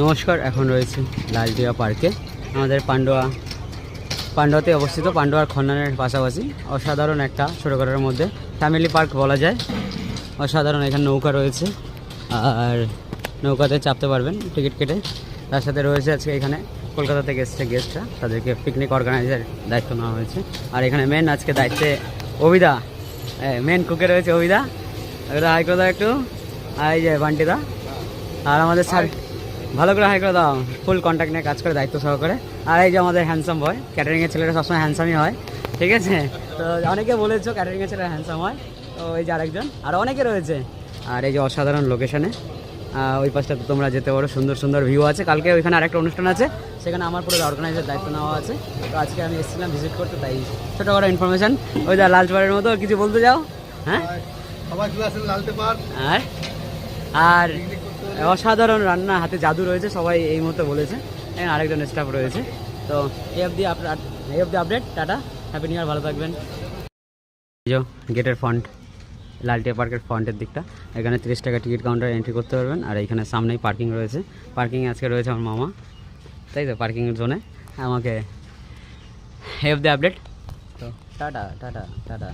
নমস্কার, এখন রয়েছে লালটিয়া পার্কে। আমাদের পান্ডুয়া, পান্ডুয়াতে অবস্থিত পান্ডুয়ার খন্ডনের পাশাপাশি অসাধারণ একটা ছোটোখাটোর মধ্যে ফ্যামিলি পার্ক বলা যায়। অসাধারণ এখানে নৌকা রয়েছে, আর নৌকাতে চাপতে পারবেন টিকিট কেটে। তার সাথে রয়েছে আজকে এখানে কলকাতা থেকে এসছে গেস্টরা তাদেরকে পিকনিক অর্গানাইজার দায়িত্ব নেওয়া হয়েছে। আর এখানে মেন আজকে দায়িত্বে অভিদা মেন কুকে রয়েছে অভিদা। হাই করে একটু? আর এই যে বান্টিদা। আর আমাদের স্যার ভালো করে হাই করে দাও। ফুল কন্ট্যাক্ট নিয়ে কাজ করে দায়িত্ব সহকারে। আর এই যে আমাদের হ্যান্ডসাম বয় ক্যাটারিংয়ের ছেলেরা সবসময় হ্যান্ডসামই হয় ঠিক আছে? তো অনেকে বলেছ ক্যাটারিংয়ের ছেলেরা হ্যান্ডসাম হয়। তো এই যে আরেকজন আর অনেকে রয়েছে। আর এই যে অসাধারণ লোকেশনে ওই পাশটাতে তোমরা যেতে পারো সুন্দর সুন্দর ভিউ আছে। কালকে ওইখানে আরেকটা অনুষ্ঠান আছে সেখানে আমার পুরো অর্গানাইজার দায়িত্ব নেওয়া আছে। তো আজকে আমি এসেছিলাম ভিজিট করতে তাই ছোটো বড় ইনফরমেশন ওই যা লালচবাড়ির মতো কিছু বলতে যাও হ্যাঁ? আর? আর অসাধারণ রান্না, হাতে জাদু রয়েছে, সবাই এই মুহূর্তে বলেছে। এখানে আরেকজন স্টাফ রয়েছে। তো এই অবধি আপনার এই অবধি update tata happy new year ভালো থাকবেন। গেটের ফ্রন্ট লালটিয়া পার্কের ফ্রন্টের দিকটা। এখানে তিরিশ টাকা টিকিট কাউন্টার এন্ট্রি করতে পারবেন। আর এখানে সামনেই পার্কিং রয়েছে। পার্কিংয়ে আজকে রয়েছে আমার মামা। তাই তো পার্কিংয়ের জোনে আমাকে এই অবধি আপডেট তো, টাটা টাটা টাটা।